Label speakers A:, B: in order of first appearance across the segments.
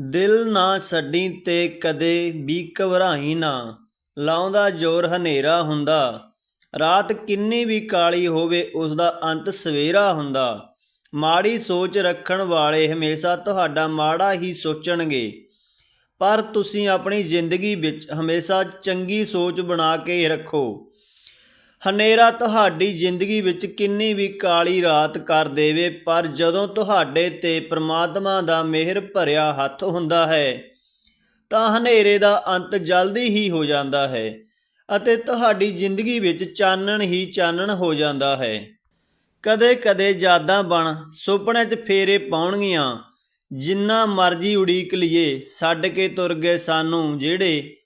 A: ਦਿਲ ਨਾ ਛੱਡੀ ਤੇ ਕਦੇ ਵੀ ਘਬਰਾਈ ਨਾ। ਲਾਉਂਦਾ ਜ਼ੋਰ ਹਨੇਰਾ ਹੁੰਦਾ। ਰਾਤ ਕਿੰਨੀ ਵੀ ਕਾਲੀ ਹੋਵੇ ਉਸ ਦਾ ਅੰਤ ਸਵੇਰਾ ਹੁੰਦਾ। ਮਾੜੀ ਸੋਚ ਰੱਖਣ ਵਾਲੇ ਹਮੇਸ਼ਾ ਤੁਹਾਡਾ ਮਾੜਾ ਹੀ ਸੋਚਣਗੇ। ਪਰ ਤੁਸੀਂ ਆਪਣੀ ਜ਼ਿੰਦਗੀ ਵਿੱਚ ਹਮੇਸ਼ਾ ਚੰਗੀ ਸੋਚ ਬਣਾ ਕੇ ਰੱਖੋ। ਹਨੇਰਾ ਤੁਹਾਡੀ ਜ਼ਿੰਦਗੀ ਵਿੱਚ ਕਿੰਨੀ ਵੀ ਕਾਲੀ ਰਾਤ ਕਰ ਦੇਵੇ, ਪਰ ਜਦੋਂ ਤੁਹਾਡੇ ਤੇ ਪ੍ਰਮਾਤਮਾ ਦਾ ਮਿਹਰ ਭਰਿਆ ਹੱਥ ਹੁੰਦਾ ਹੈ, ਤਾਂ ਹਨੇਰੇ ਦਾ ਅੰਤ ਜਲਦੀ ਹੀ ਹੋ ਜਾਂਦਾ ਹੈ ਅਤੇ ਤੁਹਾਡੀ ਜ਼ਿੰਦਗੀ ਵਿੱਚ ਚਾਨਣ ਹੀ ਚਾਨਣ ਹੋ ਜਾਂਦਾ ਹੈ। ਕਦੇ-ਕਦੇ ਯਾਦਾਂ ਬਣ ਸੁਪਨੇ 'ਚ ਫੇਰੇ ਪਾਉਣਗੀਆਂ, ਜਿੰਨਾ ਮਰਜ਼ੀ ਉਡੀਕ ਲਈਏ ਛੱਡ ਕੇ ਤੁਰ ਗਏ ਸਾਨੂੰ ਜਿਹੜੇ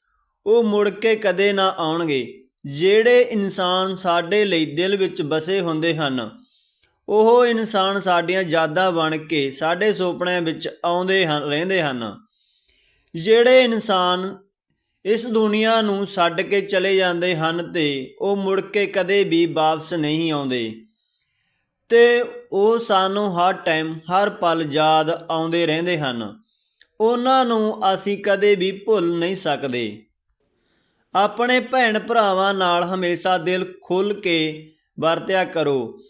A: ਉਹ ਮੁੜ ਕੇ ਕਦੇ ਨਾ ਆਉਣਗੇ। ਜਿਹੜੇ ਇਨਸਾਨ ਸਾਡੇ ਲਈ ਦਿਲ ਵਿੱਚ ਬਸੇ ਹੁੰਦੇ ਹਨ, ਉਹ ਇਨਸਾਨ ਸਾਡੀਆਂ ਯਾਦਾਂ ਬਣ ਕੇ ਸਾਡੇ ਸੁਪਨਿਆਂ ਵਿੱਚ ਆਉਂਦੇ ਹਨ, ਰਹਿੰਦੇ ਹਨ। ਜਿਹੜੇ ਇਨਸਾਨ ਇਸ ਦੁਨੀਆ ਨੂੰ ਛੱਡ ਕੇ ਚਲੇ ਜਾਂਦੇ ਹਨ ਤੇ ਉਹ ਮੁੜ ਕੇ ਕਦੇ ਵੀ ਵਾਪਸ ਨਹੀਂ ਆਉਂਦੇ। ਤੇ ਉਹ ਸਾਨੂੰ ਹਰ ਟਾਈਮ ਹਰ ਪਲ ਯਾਦ ਆਉਂਦੇ ਰਹਿੰਦੇ ਹਨ। ਉਹਨਾਂ ਨੂੰ ਅਸੀਂ ਕਦੇ ਵੀ ਭੁੱਲ ਨਹੀਂ ਸਕਦੇ। ਆਪਣੇ ਭੈਣ ਭਰਾਵਾਂ ਨਾਲ ਹਮੇਸ਼ਾ ਦਿਲ ਖੁੱਲ ਕੇ ਵਰਤਿਆ ਕਰੋ।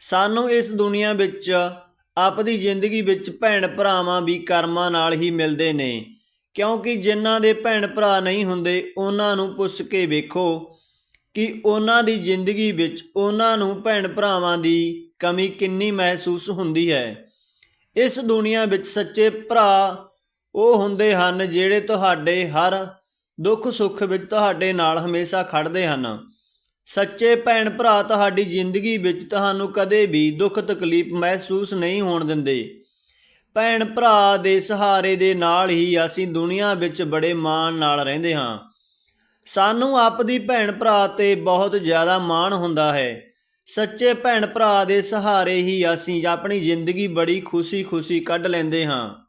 A: ਸਾਨੂੰ ਇਸ ਦੁਨੀਆ ਵਿੱਚ, ਆਪਦੀ ਜ਼ਿੰਦਗੀ ਵਿੱਚ ਭੈਣ ਭਰਾਵਾਂ ਵੀ ਕਰਮਾਂ ਨਾਲ ਹੀ ਮਿਲਦੇ ਨੇ। ਕਿਉਂਕਿ ਜਿਨ੍ਹਾਂ ਦੇ ਭੈਣ ਭਰਾ ਨਹੀਂ ਹੁੰਦੇ, ਉਹਨਾਂ ਨੂੰ ਪੁੱਛ ਕੇ ਵੇਖੋ ਕਿ ਉਹਨਾਂ ਦੀ ਜ਼ਿੰਦਗੀ ਵਿੱਚ ਉਹਨਾਂ ਨੂੰ ਭੈਣ ਭਰਾਵਾਂ ਦੀ ਕਮੀ ਕਿੰਨੀ ਮਹਿਸੂਸ ਹੁੰਦੀ ਹੈ। ਇਸ ਦੁਨੀਆ ਵਿੱਚ ਸੱਚੇ ਭਰਾ ਉਹ ਹੁੰਦੇ ਹਨ ਜਿਹੜੇ ਤੁਹਾਡੇ ਹਰ ਦੁੱਖ ਸੁੱਖ ਵਿੱਚ ਤੁਹਾਡੇ ਨਾਲ ਹਮੇਸ਼ਾ ਖੜਦੇ ਹਨ। ਸੱਚੇ ਭੈਣ ਭਰਾ ਤੁਹਾਡੀ ਜ਼ਿੰਦਗੀ ਵਿੱਚ ਤੁਹਾਨੂੰ ਕਦੇ ਵੀ ਦੁੱਖ ਤਕਲੀਫ ਮਹਿਸੂਸ ਨਹੀਂ ਹੋਣ ਦਿੰਦੇ। ਭੈਣ ਭਰਾ ਦੇ ਸਹਾਰੇ ਦੇ ਨਾਲ ਹੀ ਅਸੀਂ ਦੁਨੀਆ ਵਿੱਚ ਬੜੇ ਮਾਣ ਨਾਲ ਰਹਿੰਦੇ ਹਾਂ। ਸਾਨੂੰ ਆਪਦੀ ਭੈਣ ਭਰਾ ਤੇ ਬਹੁਤ ਜ਼ਿਆਦਾ ਮਾਣ ਹੁੰਦਾ ਹੈ। ਸੱਚੇ ਭੈਣ ਭਰਾ ਦੇ ਸਹਾਰੇ ਹੀ ਅਸੀਂ ਆਪਣੀ ਜ਼ਿੰਦਗੀ ਬੜੀ ਖੁਸ਼ੀ-ਖੁਸ਼ੀ ਕੱਢ ਲੈਂਦੇ ਹਾਂ।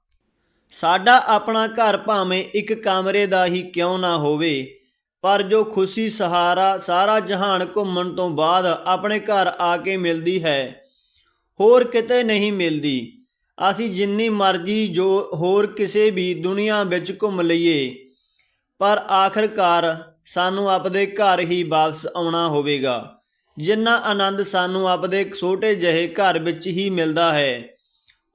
A: ਸਾਡਾ ਆਪਣਾ ਘਰ ਭਾਵੇਂ ਇੱਕ ਕਮਰੇ ਦਾ ਹੀ ਕਿਉਂ ਨਾ ਹੋਵੇ, ਪਰ ਜੋ ਖੁਸ਼ੀ ਸਹਾਰਾ ਸਾਰਾ ਜਹਾਨ ਘੁੰਮਣ ਤੋਂ ਬਾਅਦ ਆਪਣੇ ਘਰ ਆ ਕੇ ਮਿਲਦੀ ਹੈ, ਹੋਰ ਕਿਤੇ ਨਹੀਂ ਮਿਲਦੀ। ਅਸੀਂ ਜਿੰਨੀ ਮਰਜ਼ੀ ਜੋ ਹੋਰ ਕਿਸੇ ਵੀ ਦੁਨੀਆ ਵਿੱਚ ਘੁੰਮ ਲਈਏ, ਪਰ ਆਖਰਕਾਰ ਸਾਨੂੰ ਆਪਦੇ ਘਰ ਹੀ ਵਾਪਸ ਆਉਣਾ ਹੋਵੇਗਾ, ਜਿੰਨਾ ਆਨੰਦ ਸਾਨੂੰ ਆਪਦੇ ਛੋਟੇ ਜਿਹੇ ਘਰ ਵਿੱਚ ਹੀ ਮਿਲਦਾ ਹੈ।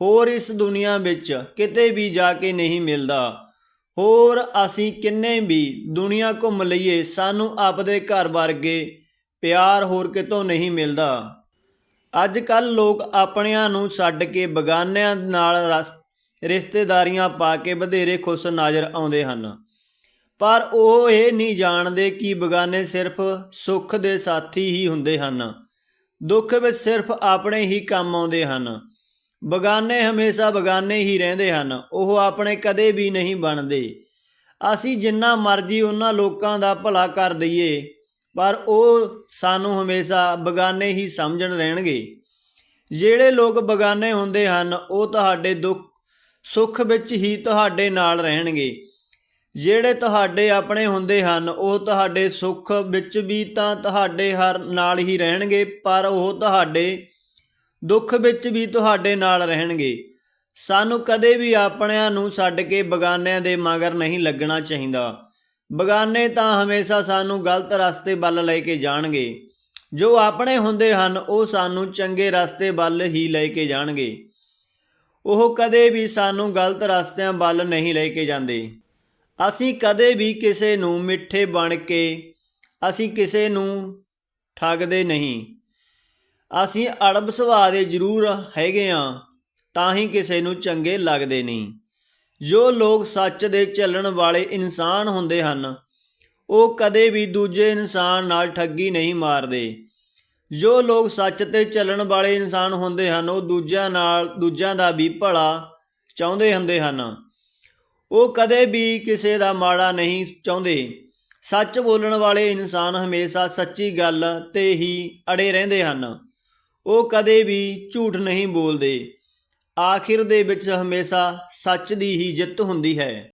A: ਹੋਰ ਇਸ ਦੁਨੀਆ ਵਿੱਚ ਕਿਤੇ ਵੀ ਜਾ ਕੇ ਨਹੀਂ ਮਿਲਦਾ। ਹੋਰ ਅਸੀਂ ਕਿੰਨੇ ਵੀ ਦੁਨੀਆ ਘੁੰਮ ਲਈਏ, ਸਾਨੂੰ ਆਪਦੇ ਘਰ ਵਰਗੇ ਪਿਆਰ ਹੋਰ ਕਿਤੋਂ ਨਹੀਂ ਮਿਲਦਾ। ਅੱਜ ਕੱਲ ਲੋਕ ਆਪਣਿਆਂ ਨੂੰ ਛੱਡ ਕੇ ਬਗਾਨਿਆਂ ਨਾਲ ਰਸ- ਰਿਸ਼ਤੇਦਾਰੀਆਂ ਪਾ ਕੇ ਵਧੇਰੇ ਖੁਸ਼ ਨਜ਼ਰ ਆਉਂਦੇ ਹਨ। ਪਰ ਉਹ ਇਹ ਨਹੀਂ ਜਾਣਦੇ ਕਿ ਬਗਾਨੇ ਸਿਰਫ ਸੁੱਖ ਦੇ ਸਾਥੀ ਹੀ ਹੁੰਦੇ ਹਨ। ਦੁੱਖ ਵਿੱਚ ਸਿਰਫ ਆਪਣੇ ਹੀ ਕੰਮ ਆਉਂਦੇ ਹਨ। ਬਗਾਨੇ ਹਮੇਸ਼ਾ ਬਗਾਨੇ ਹੀ ਰਹਿੰਦੇ ਹਨ, ਉਹ ਆਪਣੇ ਕਦੇ ਵੀ ਨਹੀਂ ਬਣਦੇ। ਅਸੀਂ ਜਿੰਨਾ ਮਰਜ਼ੀ ਉਹਨਾਂ ਲੋਕਾਂ ਦਾ ਭਲਾ ਕਰ ਦਈਏ, ਪਰ ਉਹ ਸਾਨੂੰ ਹਮੇਸ਼ਾ ਬਗਾਨੇ ਹੀ ਸਮਝਣ ਰਹਿਣਗੇ। ਜਿਹੜੇ ਲੋਕ ਬਗਾਨੇ ਹੁੰਦੇ ਹਨ, ਉਹ ਤੁਹਾਡੇ ਦੁੱਖ, ਸੁੱਖ ਵਿੱਚ ਹੀ ਤੁਹਾਡੇ ਨਾਲ ਰਹਿਣਗੇ। ਜਿਹੜੇ ਤੁਹਾਡੇ ਆਪਣੇ ਹੁੰਦੇ ਹਨ, ਉਹ ਤੁਹਾਡੇ ਸੁੱਖ ਵਿੱਚ ਵੀ ਤਾਂ ਤੁਹਾਡੇ ਹਰ ਨਾਲ ਹੀ ਰਹਿਣਗੇ, ਪਰ ਉਹ ਤੁਹਾਡੇ ਦੁੱਖ ਵਿੱਚ ਵੀ ਤੁਹਾਡੇ ਨਾਲ ਰਹਿਣਗੇ। ਸਾਨੂੰ ਕਦੇ ਵੀ ਆਪਣਿਆਂ ਨੂੰ ਛੱਡ ਕੇ ਬਗਾਨਿਆਂ ਦੇ ਮਗਰ ਨਹੀਂ ਲੱਗਣਾ ਚਾਹੀਦਾ। ਬਗਾਨੇ ਤਾਂ ਹਮੇਸ਼ਾ ਸਾਨੂੰ ਗਲਤ ਰਸਤੇ ਵੱਲ ਲੈ ਕੇ ਜਾਣਗੇ। ਜੋ ਆਪਣੇ ਹੁੰਦੇ ਹਨ, ਉਹ ਸਾਨੂੰ ਚੰਗੇ ਰਸਤੇ ਵੱਲ ਹੀ ਲੈ ਕੇ ਜਾਣਗੇ। ਉਹ ਕਦੇ ਵੀ ਸਾਨੂੰ ਗਲਤ ਰਸਤਿਆਂ ਵੱਲ ਨਹੀਂ ਲੈ ਕੇ ਜਾਂਦੇ। ਅਸੀਂ ਕਦੇ ਵੀ ਕਿਸੇ ਨੂੰ ਮਿੱਠੇ ਬਣ ਕੇ, ਅਸੀਂ ਕਿਸੇ ਨੂੰ ਠੱਗਦੇ ਨਹੀਂ। ਅਸੀਂ ਅੜਬ ਸੁਭਾਅ ਦੇ ਜ਼ਰੂਰ ਹੈਗੇ ਆ, ਤਾਂ ਹੀ ਕਿਸੇ ਨੂੰ ਚੰਗੇ ਲੱਗਦੇ ਨਹੀਂ। ਜੋ ਲੋਕ ਸੱਚ ਦੇ ਚੱਲਣ ਵਾਲੇ ਇਨਸਾਨ ਹੁੰਦੇ ਹਨ, ਉਹ ਕਦੇ ਵੀ ਦੂਜੇ ਇਨਸਾਨ ਨਾਲ ਠੱਗੀ ਨਹੀਂ ਮਾਰਦੇ। ਜੋ ਲੋਕ ਸੱਚ ਤੇ ਚੱਲਣ ਵਾਲੇ ਇਨਸਾਨ ਹੁੰਦੇ ਹਨ, ਉਹ ਦੂਜਿਆਂ ਨਾਲ, ਦੂਜਿਆਂ ਦਾ ਵੀ ਭਲਾ ਚਾਹੁੰਦੇ ਹੁੰਦੇ ਹਨ। ਉਹ ਕਦੇ ਵੀ ਕਿਸੇ ਦਾ ਮਾੜਾ ਨਹੀਂ ਚਾਹੁੰਦੇ। ਸੱਚ ਬੋਲਣ ਵਾਲੇ ਇਨਸਾਨ ਹਮੇਸ਼ਾ ਸੱਚੀ ਗੱਲ ਤੇ ਹੀ ਅੜੇ ਰਹਿੰਦੇ ਹਨ। ਉਹ ਕਦੇ ਵੀ ਝੂਠ ਨਹੀਂ ਬੋਲਦੇ। ਆਖਿਰ ਦੇ ਵਿੱਚ ਹਮੇਸ਼ਾ ਸੱਚ ਦੀ ਹੀ ਜਿੱਤ ਹੁੰਦੀ ਹੈ।